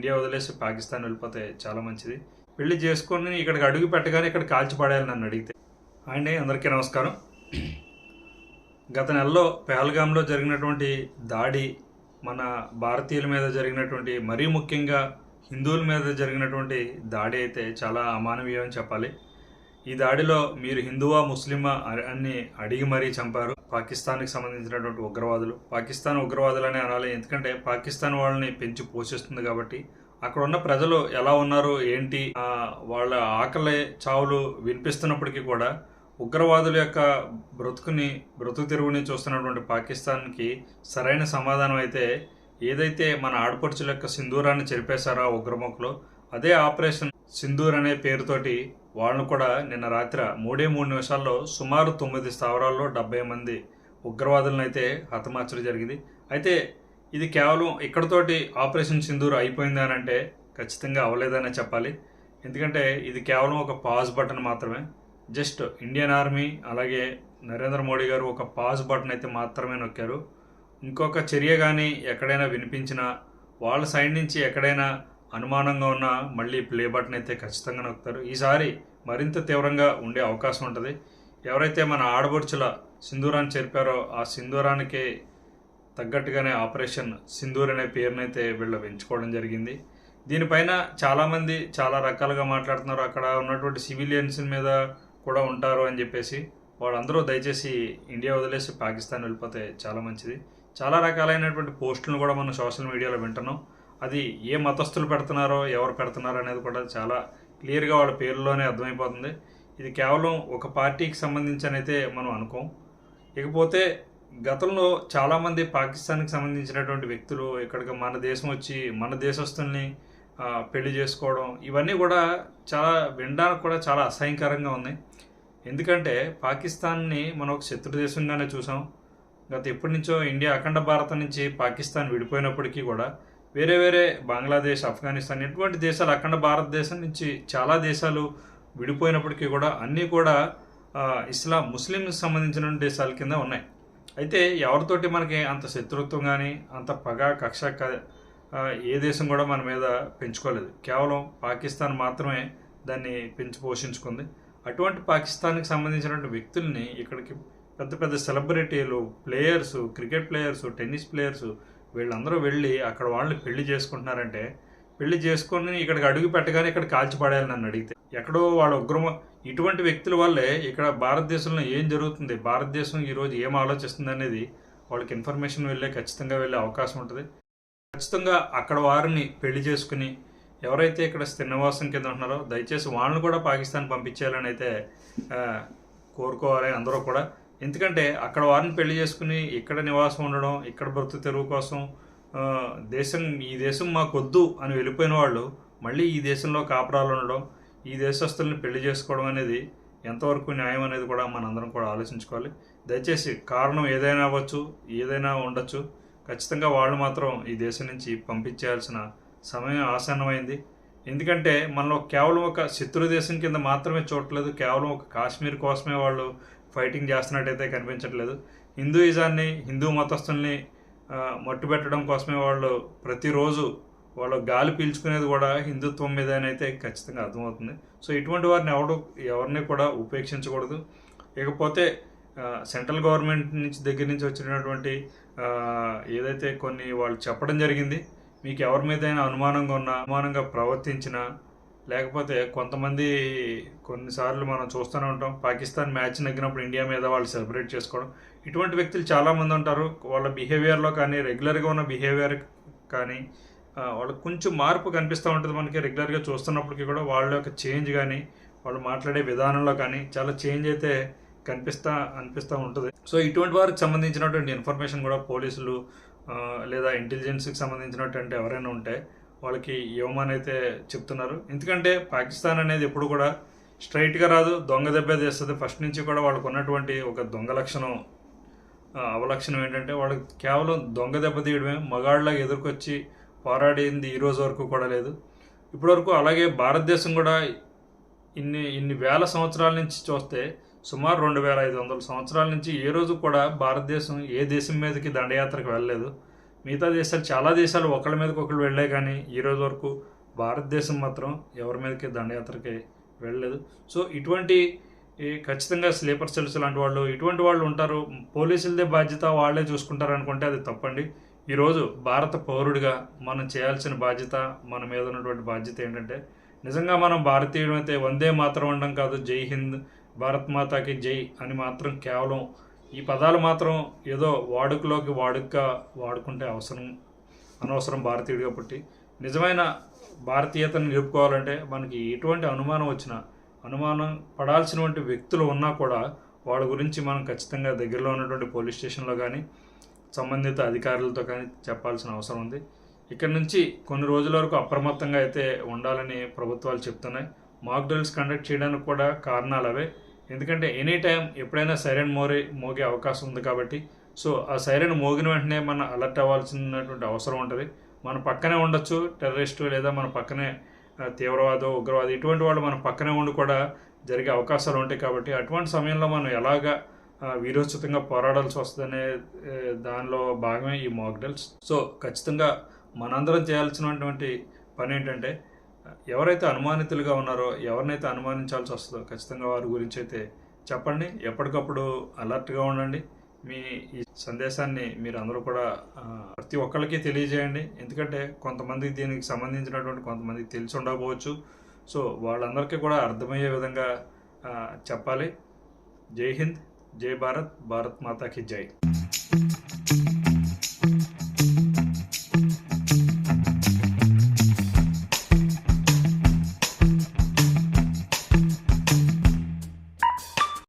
India వదిలేసి పాకిస్తాన్ వెళ్ళిపోతే చాలా మంచిది. పెళ్ళి చేసుకొని ఇక్కడికి అడుగు పెట్టగానే ఇక్కడ కాల్చి పడేయాలి నన్ను అడిగితే. అండి అందరికీ నమస్కారం. గత నెలలో పెహల్గాంలో జరిగినటువంటి దాడి మన భారతీయుల మీద జరిగినటువంటి మరీ ముఖ్యంగా హిందువుల మీద జరిగినటువంటి దాడి అయితే చాలా అమానవీయం చెప్పాలి. ఈ దాడిలో మీరు హిందువా ముస్లిమా అని- అడిగి మరీ చంపారు. పాకిస్తాన్కి సంబంధించినటువంటి ఉగ్రవాదులు. పాకిస్తాన్ ఉగ్రవాదులు అని అనాలి. ఎందుకంటే పాకిస్తాన్ వాళ్ళని పెంచి పోషిస్తుంది కాబట్టి. అక్కడ ఉన్న ప్రజలు ఎలా ఉన్నారు? ఏంటి? వాళ్ళ ఆకలి చావులు వినిపిస్తున్నప్పటికీ కూడా ఉగ్రవాదుల యొక్క బ్రతుకుని బ్రతుకు తెరువుని చూస్తున్నటువంటి పాకిస్తాన్కి సరైన సమాధానం అయితే ఏదైతే మన ఆడపడుచుల యొక్క సింధూరాన్ని చెరిపేశారో ఆ ఉగ్రముఖలో అదే ఆపరేషన్ సింధూర్ అనే పేరుతోటి వాళ్ళను కూడా నిన్న రాత్రి మూడే మూడు నిమిషాల్లో సుమారు తొమ్మిది స్థావరాల్లో డెబ్బై మంది ఉగ్రవాదులను అయితే హతమార్చడం జరిగింది. అయితే ఇది కేవలం ఇక్కడతోటి ఆపరేషన్ సింధూర్ అయిపోయింది అని అంటే ఖచ్చితంగా అవ్వలేదనే చెప్పాలి. ఎందుకంటే ఇది కేవలం ఒక పాజ్ బటన్ మాత్రమే. జస్ట్ ఇండియన్ ఆర్మీ అలాగే నరేంద్ర మోడీ గారు ఒక పాజ్ బటన్ అయితే మాత్రమే నొక్కారు. ఇంకొక చర్య కానీ ఎక్కడైనా వినిపించినా వాళ్ళ సైడ్ నుంచి ఎక్కడైనా అనుమానంగా ఉన్నా మళ్ళీ ప్లే బటన్ అయితే ఖచ్చితంగా నొక్కుతారు. ఈసారి మరింత తీవ్రంగా ఉండే అవకాశం ఉంటుంది. ఎవరైతే మన ఆడబడుచుల సింధూరాన్ని చేర్పారో ఆ సింధూరానికి తగ్గట్టుగానే ఆపరేషన్ సింధూర్ అనే పేరునైతే వీళ్ళు పెంచుకోవడం జరిగింది. దీనిపైన చాలామంది చాలా రకాలుగా మాట్లాడుతున్నారు. అక్కడ ఉన్నటువంటి సివిలియన్స్ మీద కూడా ఉంటారు అని చెప్పేసి. వాళ్ళందరూ దయచేసి ఇండియా వదిలేసి పాకిస్తాన్ వెళ్ళిపోతే చాలా మంచిది. చాలా రకాలైనటువంటి పోస్టులను కూడా మనం సోషల్ మీడియాలో వింటున్నాం. అది ఏ మతస్థులు పెడుతున్నారో ఎవరు పెడుతున్నారో అనేది కూడా చాలా క్లియర్గా వాళ్ళ పేర్లోనే అర్థమైపోతుంది. ఇది కేవలం ఒక పార్టీకి సంబంధించిన అయితే మనం అనుకోం. ఇకపోతే గతంలో చాలామంది పాకిస్తాన్కి సంబంధించినటువంటి వ్యక్తులు ఇక్కడికి మన దేశం వచ్చి మన దేశస్తుల్ని పెళ్ళి చేసుకోవడం ఇవన్నీ కూడా చాలా వినడానికి కూడా చాలా అసహ్యకరంగా ఉంది ఎందుకంటే పాకిస్తాన్ని మనం ఒక శత్రు దేశంగానే చూసాం. గత ఎప్పటి నుంచో ఇండియా అఖండ భారతం నుంచి పాకిస్తాన్ విడిపోయినప్పటికీ కూడా వేరే వేరే బంగ్లాదేశ్ ఆఫ్ఘనిస్తాన్ ఇటువంటి దేశాలు అఖండ భారతదేశం నుంచి చాలా దేశాలు విడిపోయినప్పటికీ కూడా అన్నీ కూడా ఇస్లాం ముస్లింకి సంబంధించిన దేశాల కింద ఉన్నాయి. అయితే ఎవరితోటి మనకి అంత శత్రుత్వం కానీ అంత పగ కక్ష క- ఏ దేశం కూడా మన మీద పెంచుకోలేదు. కేవలం పాకిస్తాన్ మాత్రమే దాన్ని పెంచి పోషించుకుంది. అటువంటి పాకిస్తాన్కి సంబంధించినటువంటి వ్యక్తుల్ని ఇక్కడికి పెద్ద పెద్ద సెలబ్రిటీలు players cricket players tennis players వీళ్ళందరూ వెళ్ళి అక్కడ వాళ్ళని పెళ్ళి చేసుకుంటున్నారంటే పెళ్ళి చేసుకొని ఇక్కడికి అడుగు పెట్టగానే ఇక్కడ కాల్చిపడేయాలి నన్ను అడిగితే. ఎక్కడో వాళ్ళ ఉగ్రమ ఇటువంటి వ్యక్తుల వల్లే ఇక్కడ భారతదేశంలో ఏం జరుగుతుంది భారతదేశం ఈరోజు ఏం ఆలోచిస్తుంది అనేది వాళ్ళకి ఇన్ఫర్మేషన్ వెళ్ళే ఖచ్చితంగా వెళ్ళే అవకాశం ఉంటుంది. ఖచ్చితంగా అక్కడ వారిని పెళ్ళి చేసుకుని ఎవరైతే ఇక్కడ స్థిరవాసం కింద ఉంటున్నారో దయచేసి వాళ్ళని కూడా పాకిస్తాన్ పంపించేయాలని అయితే కోరుకోవాలి అందరూ కూడా. ఎందుకంటే అక్కడ వారిని పెళ్ళి చేసుకుని ఇక్కడ నివాసం ఉండడం ఇక్కడ భర్త తెరువు కోసం దేశం ఈ దేశం మాకొద్దు అని వెళ్ళిపోయిన వాళ్ళు మళ్ళీ ఈ దేశంలో కాపురాలు ఉండడం ఈ దేశస్తుల్ని పెళ్ళి చేసుకోవడం అనేది ఎంతవరకు న్యాయం అనేది కూడా మనందరం కూడా ఆలోచించుకోవాలి. దయచేసి కారణం ఏదైనా అవ్వచ్చు ఏదైనా ఉండొచ్చు. ఖచ్చితంగా వాళ్ళు మాత్రం ఈ దేశం నుంచి పంపించేయాల్సిన సమయం ఆసన్నమైంది. ఎందుకంటే మనలో కేవలం ఒక శత్రు దేశం కింద మాత్రమే చూడట్లేదు కేవలం ఒక కాశ్మీర్ కోసమే వాళ్ళు ఫైటింగ్ చేస్తున్నట్టయితే కనిపించట్లేదు. హిందూయిజాన్ని హిందూ మతస్థుల్ని మట్టుబెట్టడం కోసమే వాళ్ళు ప్రతిరోజు వాళ్ళు గాలి పీల్చుకునేది కూడా హిందుత్వం మీదనైతే ఖచ్చితంగా అర్థమవుతుంది. సో ఇటువంటి వారిని ఎవడు ఎవరిని కూడా ఉపేక్షించకూడదు. ఇకపోతే సెంట్రల్ గవర్నమెంట్ నుంచి దగ్గర నుంచి వచ్చినటువంటి ఏదైతే కొన్ని వాళ్ళు చెప్పడం జరిగింది మీకు ఎవరి మీదైనా అనుమానంగా ఉన్నా అనుమానంగా ప్రవర్తించినా లేకపోతే కొంతమంది కొన్నిసార్లు మనం చూస్తూనే ఉంటాం. పాకిస్తాన్ మ్యాచ్ నగ్గినప్పుడు ఇండియా మీద వాళ్ళు సెలబ్రేట్ చేసుకోవడం. ఇటువంటి వ్యక్తులు చాలామంది ఉంటారు. వాళ్ళ బిహేవియర్లో కానీ రెగ్యులర్గా ఉన్న బిహేవియర్ కానీ వాళ్ళకి కొంచెం మార్పు కనిపిస్తూ ఉంటుంది మనకి రెగ్యులర్గా చూస్తున్నప్పటికీ కూడా. వాళ్ళ యొక్క చేంజ్ కానీ వాళ్ళు మాట్లాడే విధానంలో కానీ చాలా చేంజ్ అయితే కనిపిస్తా అనిపిస్తూ ఉంటుంది. సో ఇటువంటి వారికి సంబంధించినటువంటి ఇన్ఫర్మేషన్ కూడా పోలీసులు లేదా ఇంటెలిజెన్స్కి సంబంధించినటువంటి ఎవరైనా ఉంటే వాళ్ళకి ఇవ్వమని అయితే చెప్తున్నారు. ఎందుకంటే పాకిస్తాన్ అనేది ఎప్పుడు కూడా స్ట్రైట్గా రాదు దొంగ దెబ్బ తీస్తుంది. ఫస్ట్ నుంచి కూడా వాళ్ళకు ఉన్నటువంటి ఒక దొంగ లక్షణం అవలక్షణం ఏంటంటే వాళ్ళకి కేవలం దొంగ దెబ్బ తీయడమే మగాళ్ళకి ఎదుర్కొచ్చి పోరాడింది ఈ రోజు వరకు కూడా లేదు. ఇప్పటివరకు అలాగే భారతదేశం కూడా ఇన్ని ఇన్ని వేల సంవత్సరాల నుంచి చూస్తే సుమారు రెండు వేల ఐదు వందల సంవత్సరాల నుంచి ఏ రోజు కూడా భారతదేశం ఏ దేశం మీదకి దండయాత్రకు వెళ్ళలేదు. మిగతా దేశాలు చాలా దేశాలు ఒకళ్ళ మీదకి ఒకళ్ళు వెళ్ళాయి కానీ ఈ రోజు వరకు భారతదేశం మాత్రం ఎవరి మీదకి దండయాత్రకి వెళ్ళలేదు. సో ఇటువంటి ఖచ్చితంగా స్లీపర్ సెల్స్ లాంటి వాళ్ళు ఇటువంటి వాళ్ళు ఉంటారు. పోలీసులదే బాధ్యత వాళ్ళే చూసుకుంటారు అనుకుంటే అది తప్పండి. ఈరోజు భారత పౌరుడిగా మనం చేయాల్సిన బాధ్యత మన మీద ఉన్నటువంటి బాధ్యత ఏంటంటే నిజంగా మనం భారతీయుడు అయితే వందే మాత్రం ఉండడం కాదు జై హింద్ భారత్ మాతాకి జై అని మాత్రం కేవలం ఈ పదాలు మాత్రం ఏదో వాడుకలోకి వాడుక వాడుకుంటే అవసరం అనవసరం భారతీయుడిగా పుట్టి నిజమైన భారతీయతను నిలుపుకోవాలంటే మనకి ఎటువంటి అనుమానం వచ్చినా అనుమానం పడాల్సినటువంటి వ్యక్తులు ఉన్నా కూడా వాళ్ళ గురించి మనం ఖచ్చితంగా దగ్గరలో ఉన్నటువంటి పోలీస్ స్టేషన్లో కానీ సంబంధిత అధికారులతో కానీ చెప్పాల్సిన అవసరం ఉంది. ఇక్కడ నుంచి కొన్ని రోజుల వరకు అప్రమత్తంగా అయితే ఉండాలని ప్రభుత్వాలు చెప్తున్నాయి. మాక్ డ్రిల్స్ కండక్ట్ చేయడానికి కూడా కారణాలు అవే. ఎందుకంటే ఎనీ టైం ఎప్పుడైనా సైరన్ మోరే మోగే అవకాశం ఉంది కాబట్టి సో ఆ సైరన్ మోగిన వెంటనే మనం అలర్ట్ అవ్వాల్సినటువంటి అవసరం ఉంటుంది. మన పక్కనే ఉండొచ్చు టెర్రరిస్టు లేదా మన పక్కనే తీవ్రవాదం ఉగ్రవాదం ఇటువంటి వాళ్ళు మన పక్కనే ఉండి కూడా జరిగే అవకాశాలు ఉంటాయి కాబట్టి అటువంటి సమయంలో మనం ఎలాగా వీరోచితంగా పోరాడాల్సి వస్తుందనే దానిలో భాగమే ఈ మాక్డెల్స్ సో ఖచ్చితంగా మనందరం చేయాల్సినటువంటి పని ఏంటంటే ఎవరైతే అనుమానితులుగా ఉన్నారో ఎవరినైతే అనుమానించాల్సి వస్తుందో ఖచ్చితంగా వారి గురించి అయితే చెప్పండి. ఎప్పటికప్పుడు అలర్ట్గా ఉండండి. మీ ఈ సందేశాన్ని మీరు అందరూ కూడా ప్రతి ఒక్కరికి తెలియజేయండి. ఎందుకంటే కొంతమందికి దీనికి సంబంధించినటువంటి కొంతమందికి తెలిసి ఉండకపోవచ్చు. సో వాళ్ళందరికీ కూడా అర్థమయ్యే విధంగా చెప్పాలి. జై హింద్ జై భారత్ భారత్ మాతాకి జై.